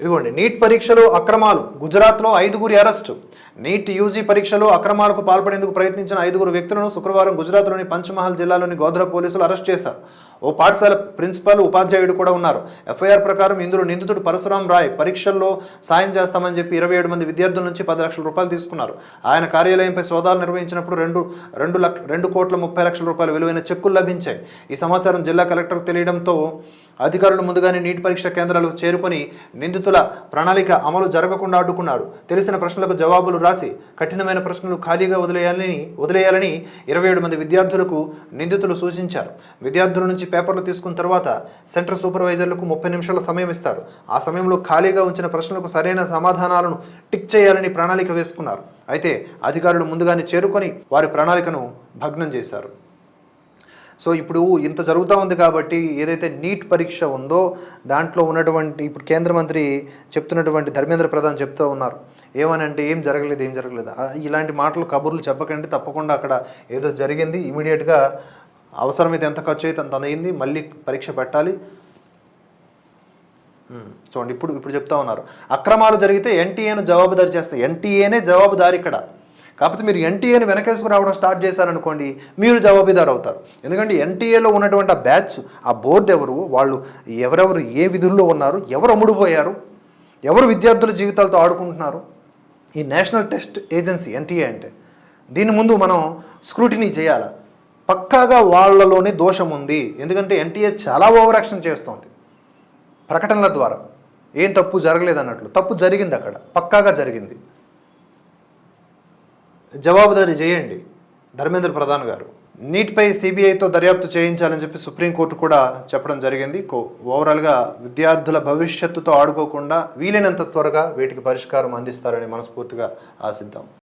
ఇదిగోండి నీట్ పరీక్షలో అక్రమాలు. గుజరాత్లో ఐదుగురి అరెస్టు. నీట్ యూజీ పరీక్షలో అక్రమాలకు పాల్పడేందుకు ప్రయత్నించిన ఐదుగురు వ్యక్తులను శుక్రవారం గుజరాత్లోని పంచమహల్ జిల్లాలోని గోధ్రా పోలీసులు అరెస్ట్ చేశారు. ఓ పాఠశాల ప్రిన్సిపల్ ఉపాధ్యాయుడు కూడా ఉన్నారు. ఎఫ్ఐఆర్ ప్రకారం ఇందులో నిందితుడు పరశురాం రాయ్ పరీక్షల్లో సాయం చేస్తామని చెప్పి ఇరవై ఏడు మంది విద్యార్థుల నుంచి పది లక్షల రూపాయలు తీసుకున్నారు. ఆయన కార్యాలయంపై సోదాలు నిర్వహించినప్పుడు రెండు రెండు లక్ష రెండు కోట్ల ముప్పై లక్షల రూపాయల విలువైన చెక్కులు లభించాయి. ఈ సమాచారం జిల్లా కలెక్టర్కు తెలియడంతో అధికారులు ముందుగానే నీటి పరీక్ష కేంద్రాలకు చేరుకొని నిందితుల ప్రణాళిక అమలు జరగకుండా అడ్డుకున్నారు. తెలిసిన ప్రశ్నలకు జవాబులు రాసి కఠినమైన ప్రశ్నలు ఖాళీగా వదిలేయాలని వదిలేయాలని ఇరవై ఏడు మంది విద్యార్థులకు నిందితులు సూచించారు. విద్యార్థుల నుంచి పేపర్లు తీసుకున్న తర్వాత సెంటర్ సూపర్వైజర్లకు ముప్పై నిమిషాల సమయం ఇస్తారు. ఆ సమయంలో ఖాళీగా ఉంచిన ప్రశ్నలకు సరైన సమాధానాలను టిక్ చేయాలని ప్రణాళిక వేసుకున్నారు. అయితే అధికారులు ముందుగానే చేరుకొని వారి ప్రణాళికను భగ్నం చేశారు. సో ఇప్పుడు ఇంత జరుగుతూ ఉంది కాబట్టి ఏదైతే నీట్ పరీక్ష ఉందో దాంట్లో ఉన్నటువంటి ఇప్పుడు కేంద్ర మంత్రి చెప్తున్నటువంటి ధర్మేంద్ర ప్రధాన్ చెప్తూ ఉన్నారు. ఏమని అంటే ఏం జరగలేదు ఏం జరగలేదు. ఇలాంటి మాటలు కబుర్లు చెప్పకండి తప్పకుండా అక్కడ ఏదో జరిగింది. ఇమీడియట్గా అవసరమైతే ఎంత ఖర్చు అయితే అంత అయింది మళ్ళీ పరీక్ష పెట్టాలి. చూడండి ఇప్పుడు ఇప్పుడు చెప్తా ఉన్నారు. అక్రమాలు జరిగితే ఎన్టీఏను జవాబుదారి చేస్తాయి. ఎన్టీఏనే జవాబుదారి ఇక్కడ. కాకపోతే మీరు ఎన్టీఏని వెనకేసుకుని రావడం స్టార్ట్ చేశారనుకోండి మీరు జవాబుదారు అవుతారు ఎందుకంటే ఎన్టీఏలో ఉన్నటువంటి ఆ బ్యాచ్ ఆ బోర్డు ఎవరు వాళ్ళు ఎవరెవరు ఏ విధుల్లో ఉన్నారు ఎవరు అమ్ముడుపోయారు ఎవరు విద్యార్థుల జీవితాలతో ఆడుకుంటున్నారు? ఈ నేషనల్ టెస్ట్ ఏజెన్సీ ఎన్టీఏ అంటే దీని ముందు మనం స్క్రూటినీ చేయాలి? పక్కాగా వాళ్ళలోనే దోషం ఉంది. ఎందుకంటే ఎన్టీఏ చాలా ఓవర్ యాక్షన్ చేస్తోంది. ప్రకటనల ద్వారా. ఏం తప్పు జరగలేదు అన్నట్లు తప్పు జరిగింది అక్కడ. పక్కాగా జరిగింది. జవాబుదారీ చేయండి. ధర్మేంద్ర ప్రధాన్ గారు. నీట్పై సిబిఐతో దర్యాప్తు చేయించాలని చెప్పి సుప్రీంకోర్టు కూడా చెప్పడం జరిగింది. కో- ఓవరాల్గా విద్యార్థుల భవిష్యత్తుతో ఆడుకోకుండా వీలైనంత త్వరగా వీటికి పరిష్కారం అందిస్తారని మనస్ఫూర్తిగా ఆశిద్దాం.